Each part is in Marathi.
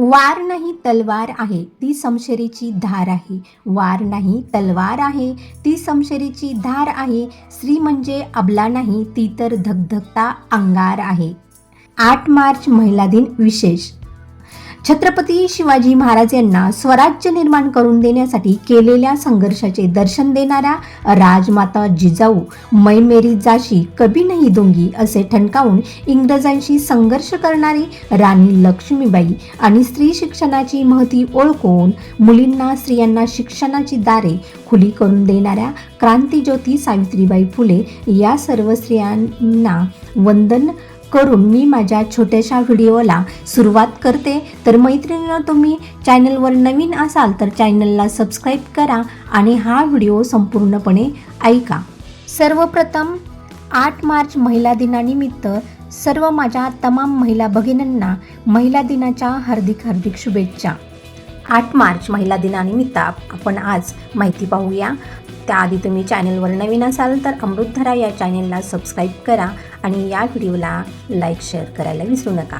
वार नाही तलवार आहे. ती समशेरीची धार आहे. वार नाही तलवार आहे. ती समशेरीची धार आहे. स्त्री म्हणजे अबला नाही ती तर धगधगता अंगार आहे. आठ मार्च महिला दिन विशेष. छत्रपती शिवाजी महाराज यांना स्वराज्य निर्माण करून देण्यासाठी केलेल्या संघर्षाचे दर्शन देणाऱ्या राजमाता जिजाऊ मै मेरी जाशी कभी नाही दोंगी असे ठणकावून इंग्रजांशी संघर्ष करणारी राणी लक्ष्मीबाई आणि स्त्री शिक्षणाची महती ओळखून मुलींना स्त्रियांना शिक्षणाची दारे खुली करून देणाऱ्या क्रांतीज्योती सावित्रीबाई फुले या सर्व स्त्रियांना वंदन करून मी माझ्या छोट्याशा व्हिडिओला सुरुवात करते. तर मैत्रिणींना तुम्ही चॅनलवर नवीन असाल तर चॅनलला सबस्क्राईब करा आणि हा व्हिडिओ संपूर्णपणे ऐका. सर्वप्रथम आठ मार्च महिला दिनानिमित्त सर्व माझ्या तमाम महिला भगिनींना महिला दिनाच्या हार्दिक हार्दिक शुभेच्छा. आठ मार्च महिला दिनानिमित्त आपण आज माहिती पाहूया. त्याआधी तुम्ही चॅनलवर नवीन असाल तर अमृतधरा या चॅनेलला सबस्क्राईब करा आणि या व्हिडिओला लाईक शेअर करायला विसरू नका.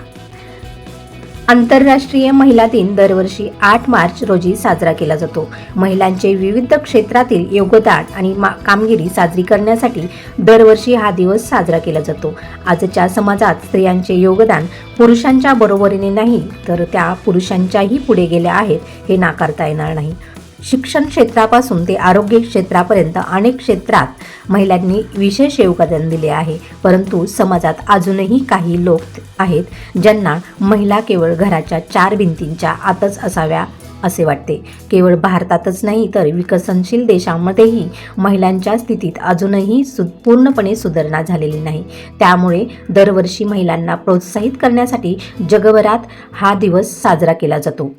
आंतरराष्ट्रीय महिला दिन दरवर्षी आठ मार्च रोजी साजरा केला जातो. महिलांचे विविध क्षेत्रातील योगदान आणि मा कामगिरी साजरी करण्यासाठी दरवर्षी हा दिवस साजरा केला जातो. आजच्या समाजात स्त्रियांचे योगदान पुरुषांच्या बरोबरीने नाही तर त्या पुरुषांच्याही पुढे गेल्या आहेत हे नाकारता येणार नाही. शिक्षण क्षेत्रापासून ते आरोग्य क्षेत्रापर्यंत अनेक क्षेत्रात महिलांनी विशेष योगदान दिले आहे. परंतु समाजात अजूनही काही लोक आहेत ज्यांना महिला केवळ घराच्या चार भिंतींच्या आतच असाव्या असे वाटते. केवळ भारतातच नाही तर विकसनशील देशांमध्येही महिलांच्या स्थितीत अजूनही सु पूर्णपणे सुधारणा झालेली नाही. त्यामुळे दरवर्षी महिलांना प्रोत्साहित करण्यासाठी जगभरात हा दिवस साजरा केला जातो.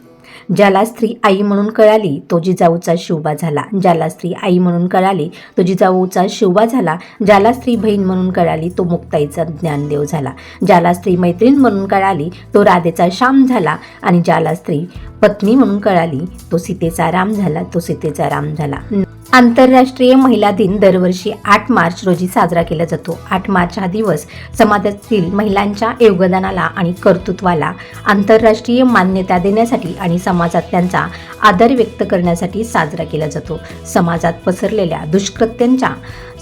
ज्याला स्त्री आई म्हणून कळाली तो जिजाऊचा शिवबा झाला. ज्याला स्त्री आई म्हणून कळाली तो जिजाऊचा शिवबा झाला. ज्याला स्त्री बहीण म्हणून कळाली तो मुक्ताईचा ज्ञानदेव झाला. ज्याला स्त्री मैत्रीण म्हणून कळाली तो राधेचा श्याम झाला. आणि ज्याला स्त्री पत्नी म्हणून कळाली तो सीतेचा राम झाला तो सीतेचा राम झाला. आंतरराष्ट्रीय महिला दिन दरवर्षी आठ मार्च रोजी साजरा केला जातो. आठ मार्च हा दिवस समाजातील महिलांच्या योगदानाला आणि कर्तृत्वाला आंतरराष्ट्रीय मान्यता देण्यासाठी आणि समाजात त्यांचा आदर व्यक्त करण्यासाठी साजरा केला जातो. समाजात पसरलेल्या दुष्कृत्यांच्या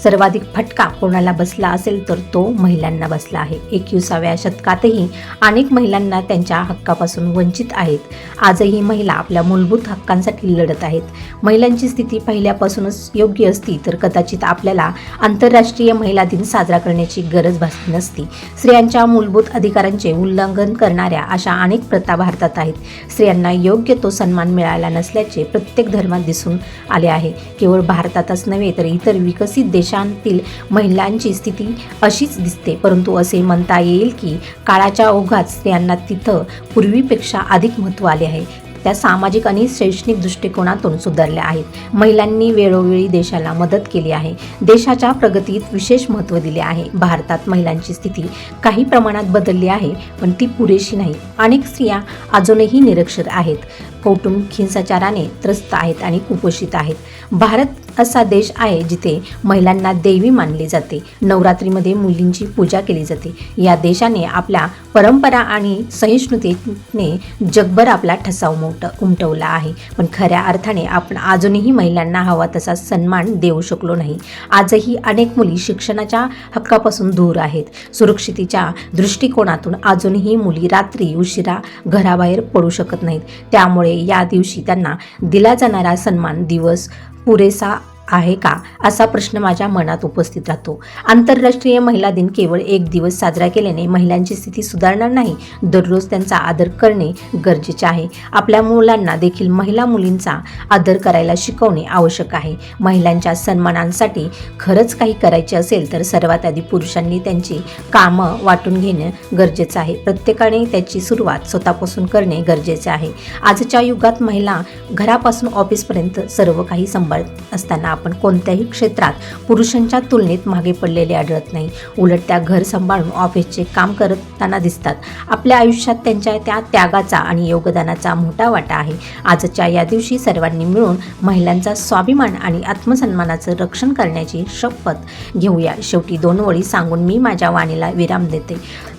सर्वाधिक फटका कोणाला बसला असेल तर तो महिलांना बसला आहे. एकविसाव्या शतकातही अनेक महिलांना त्यांच्या हक्कापासून वंचित आहेत. आजही महिला आपल्या मूलभूत हक्कांसाठी लढत आहेत. महिलांची स्थिती पहिल्यापासून पहिल्यापासूनच योग्य असती तर कदाचित आपल्याला आंतरराष्ट्रीय महिला दिन साजरा करण्याची गरज भासली नसती. स्त्रियांच्या मूलभूत अधिकारांचे उल्लंघन करणाऱ्या अशा अनेक प्रथा भारतात आहेत. स्त्रियांना योग्य तो सन्मान मिळाला नसल्याचे प्रत्येक धर्मात दिसून आले आहे. केवळ भारतातच नव्हे तर इतर विकसित देशांतील महिलांची स्थिती अशीच दिसते. परंतु असे म्हणता येईल की काळाच्या ओघात स्त्रियांना तिथं पूर्वीपेक्षा अधिक महत्त्व आले आहे. त्या सामाजिक आणि शैक्षणिक दृष्टिकोनातून सुधारल्या आहेत. महिलांनी वेळोवेळी देशाला मदत केली आहे. देशाच्या प्रगतीत विशेष महत्त्व दिले आहे. भारतात महिलांची स्थिती काही प्रमाणात बदलली आहे पण ती पुरेशी नाही. अनेक स्त्रिया अजूनही निरक्षर आहेत. कौटुंबिक हिंसाचाराने त्रस्त आहेत आणि कुपोषित आहेत. भारत असा देश आहे जिथे महिलांना देवी मानली जाते. नवरात्रीमध्ये मुलींची पूजा केली जाते. या देशाने आपल्या परंपरा आणि सहिष्णुतेने जगभर आपला ठसा उमट उमटवला आहे. पण खऱ्या अर्थाने आपण अजूनही महिलांना हवा तसा सन्मान देऊ शकलो नाही. आजही अनेक मुली शिक्षणाच्या हक्कापासून दूर आहेत. सुरक्षितेच्या दृष्टिकोनातून अजूनही मुली रात्री उशिरा घराबाहेर पडू शकत नाहीत. त्यामुळे या दिवशी त्यांना दिला जाणारा सन्मान दिवस पुरेसा आहे का असा प्रश्न माझ्या मनात उपस्थित राहतो. आंतरराष्ट्रीय महिला दिन केवळ एक दिवस साजरा केल्याने महिलांची स्थिती सुधारणार नाही दररोज त्यांचा आदर करणे गरजेचे आहे. आपल्या मुलांना देखील महिला मुलींचा आदर करायला शिकवणे आवश्यक आहे. महिलांच्या सन्मानांसाठी खरंच काही करायचे असेल तर सर्वात आधी पुरुषांनी त्यांची कामं वाटून घेणं गरजेचं आहे. प्रत्येकाने त्याची सुरुवात स्वतःपासून करणे गरजेचे आहे. आजच्या युगात महिला घरापासून ऑफिसपर्यंत सर्व काही सांभाळत असताना आपण कोणत्याही क्षेत्रात पुरुषांच्या तुलनेत मागे पडलेले आढळत नाही. उलट त्या घर सांभाळून ऑफिसचे काम करताना दिसतात. आपल्या आयुष्यात त्यांच्या त्या त्यागाचा आणि योगदानाचा मोठा वाटा आहे. आजच्या या दिवशी सर्वांनी मिळून महिलांचा स्वाभिमान आणि आत्मसन्मानाचं रक्षण करण्याची शपथ घेऊया. शेवटी दोन ओळी सांगून मी माझ्या वाणीला विराम देते.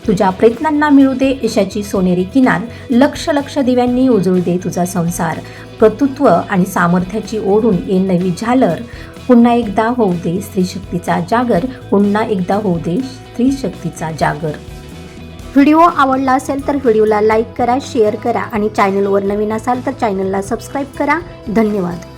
तुझ्या प्रयत्नांना मिळू दे यशाची सोनेरी किनार. लक्ष लक्ष दिव्यांनी उजळू दे तुझा संसार. कर्तृत्व आणि सामर्थ्याची ओढून ये नवी झालर. पुन्हा एकदा होऊ दे स्त्रीशक्तीचा जागर. पुन्हा एकदा होऊ दे स्त्रीशक्तीचा जागर. व्हिडिओ आवडला असेल तर व्हिडिओला लाईक करा शेअर करा आणि चॅनलवर नवीन असाल तर चॅनलला सबस्क्राईब करा. धन्यवाद.